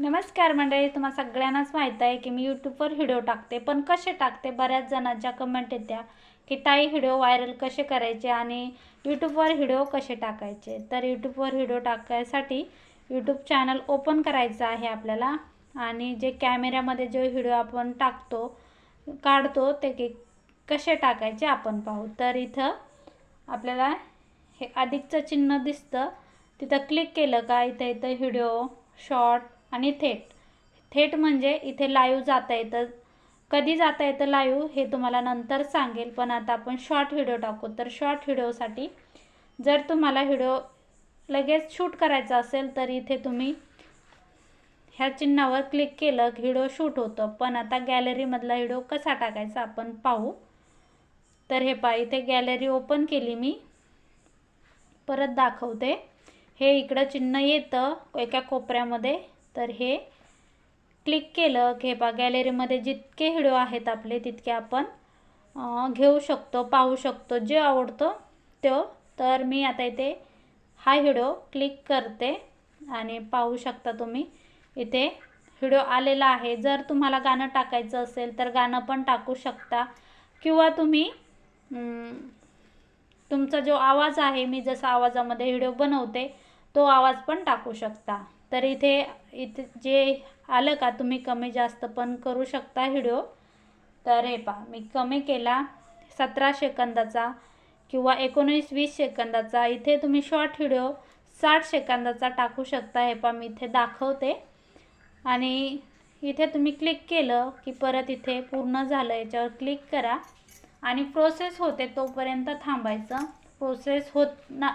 नमस्कार मंडळी तुम्हाला सगळ्यांनाच माहीत आहे की मी यूट्यूबवर व्हिडिओ टाकते पण कसे टाकते बऱ्याच जणांच्या कमेंट येत्या की ताई व्हिडिओ व्हायरल कसे करायचे आणि यूट्यूबवर व्हिडिओ कसे टाकायचे? तर यूट्यूबवर व्हिडिओ टाकायसाठी यूट्यूब चॅनल ओपन करायचं आहे आपल्याला आणि जे कॅमेऱ्यामध्ये जो व्हिडिओ आपण टाकतो काढतो ते की कसे टाकायचे आपण पाहू. तर इथं आपल्याला हे अधिकचं चिन्ह दिसतं. तिथं क्लिक केलं का इथं इथं व्हिडिओ शॉर्ट आणि थेट. थेट म्हणजे इथे लाईव्ह जाता येतं. कधी जाता येतं लाईव्ह हे तुम्हाला नंतर सांगेल पण आता आपण शॉर्ट व्हिडिओ टाकू. तर शॉर्ट व्हिडिओसाठी जर तुम्हाला व्हिडिओ लगेच शूट करायचा असेल तर इथे तुम्ही ह्या चिन्हावर क्लिक केलं की व्हिडिओ शूट होतं. पण आता गॅलरीमधला व्हिडिओ कसा टाकायचा आपण पाहू. तर हे पा इथे गॅलरी ओपन केली मी. परत दाखवते. हे इकडं चिन्ह येतं एका कोपऱ्यामध्ये. तर हे क्लिक केलं. की हे गॅलरीमध्ये जितके व्हिडिओ आहेत आपले तितके आपण घेऊ शकतो पाहू शकतो. जे आवडतो तो तर मी आता इथे हा व्हिडिओ क्लिक करते आणि पाहू शकता तुम्ही इथे व्हिडिओ आलेला आहे. जर तुम्हाला गाणं टाकायचं असेल तर गाणं पण टाकू शकता. किंवा तुम्ही तुमचा जो आवाज आहे मी जसा आवाजामध्ये व्हिडिओ बनवते तो आवाज पण टाकू शकता. तर इथे इथे जे आलं का तुम्ही कमी जास्त पण करू शकता व्हिडिओ. तर हे पहा मी कमी केला सतरा सेकंदाचा किंवा एकोणीस वीस सेकंदाचा. इथे तुम्ही शॉर्ट व्हिडिओ साठ सेकंदाचा टाकू शकता. हे पहा मी इथे दाखवते. आणि इथे तुम्ही क्लिक केलं की परत इथे पूर्ण झालं याच्यावर क्लिक करा. आणि प्रोसेस होते तोपर्यंत थांबायचं. प्रोसेस होत ना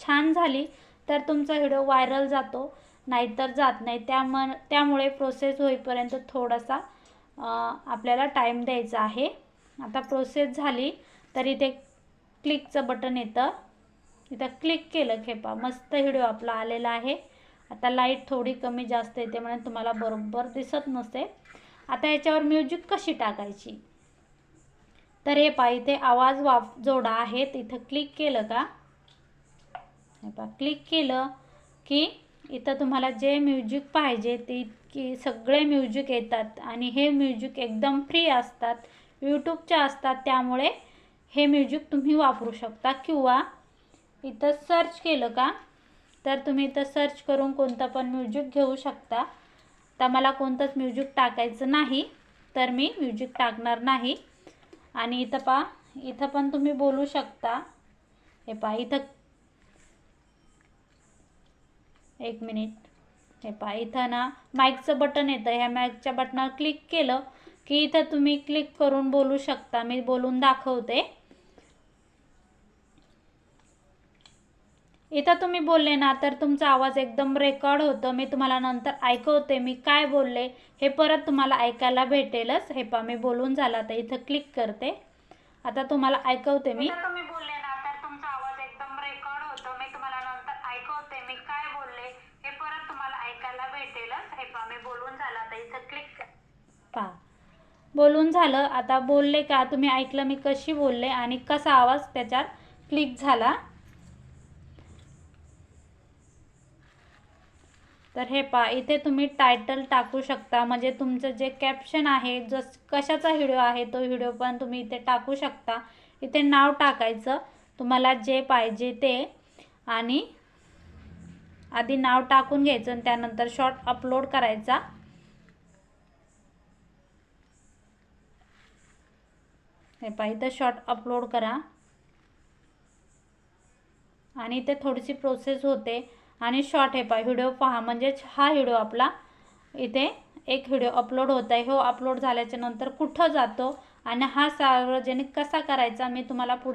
छान झाली तर तुमचा व्हिडिओ व्हायरल जातो. नाहीतर जात नाही. त्याम त्यामुळे प्रोसेस होईपर्यंत थोडासा आपल्याला टाईम द्यायचा आहे. आता प्रोसेस झाली तर इथे क्लिकचं बटन येतं. इथं क्लिक केलं खेपा. मस्त व्हिडिओ आपला आलेला आहे. आता लाइट थोडी कमी जास्त येते म्हणून तुम्हाला बरोबर दिसत नसते आता याच्यावर म्युझिक कशी टाकायची? तर हे पहा इथे आवाज वाफ जोडा आहे. इथं क्लिक केलं का? हे पहा क्लिक केलं की इथं तुम्हाला जे म्युझिक पाहिजे ते की सगळे म्युझिक येतात. आणि हे म्युझिक एकदम फ्री असतात यूट्यूबचे असतात त्यामुळे हे म्युझिक तुम्ही वापरू शकता. किंवा इथं सर्च केलं का तर तुम्ही इथं सर्च करून कोणतं पण म्युझिक घेऊ शकता. तर मला कोणतंच म्युझिक टाकायचं नाही तर मी म्युझिक टाकणार नाही. आणि इथं पा इथं पण तुम्ही बोलू शकता. हे पा इथं एक मिनिट. हे पहा इथं ना माईकचं बटन येतं. ह्या माईकच्या बटनावर क्लिक केलं की इथं तुम्ही क्लिक करून बोलू शकता. मी बोलून दाखवते. इथं तुम्ही बोलले ना तर तुमचा आवाज एकदम रेकॉर्ड होतो. मी तुम्हाला नंतर ऐकवते. मी काय बोलले हे परत तुम्हाला ऐकायला भेटेलच. हे पहा मी बोलून झाला. तर इथं क्लिक करते. आता तुम्हाला ऐकवते मी. तुम्ही बोलले ना तर तुमचा आवाज एकदम रेकॉर्ड होतो मी तुम्हाला नंतर ऐकवते मी काय बोलले हे परत तुम्हाला ऐकायला भेटेलच. हे पहा मी बोलून झालं आता इथं क्लिक बोलून झालं आता बोलले का? तुम्ही ऐकलं मी कशी बोलले आणि कसा आवाज त्याच्यात क्लिक झाला? तर हे पहा इथे तुम्ही टायटल टाकू शकता. म्हणजे तुमचं जे कॅप्शन आहे जस कशाचा व्हिडिओ आहे तो व्हिडिओ पण तुम्ही इथे टाकू शकता. इथे नाव टाकायचं. तुम्हाला जे पाहिजे ते. आणि आधी नाव टाकून घ्यायचं आणि त्यानंतर शॉर्ट अपलोड करायचा. हे पहा इथं शॉर्ट अपलोड करा. आणि इथे थोडीशी प्रोसेस होते. आणि शॉर्ट हे पहा व्हिडिओ पहा म्हणजेच हा व्हिडिओ आपला इथे एक व्हिडिओ अपलोड होत आहे. हो अपलोड झाल्याच्यानंतर कुठं जातो आणि हा सार्वजनिक कसा करायचा मी तुम्हाला पुढे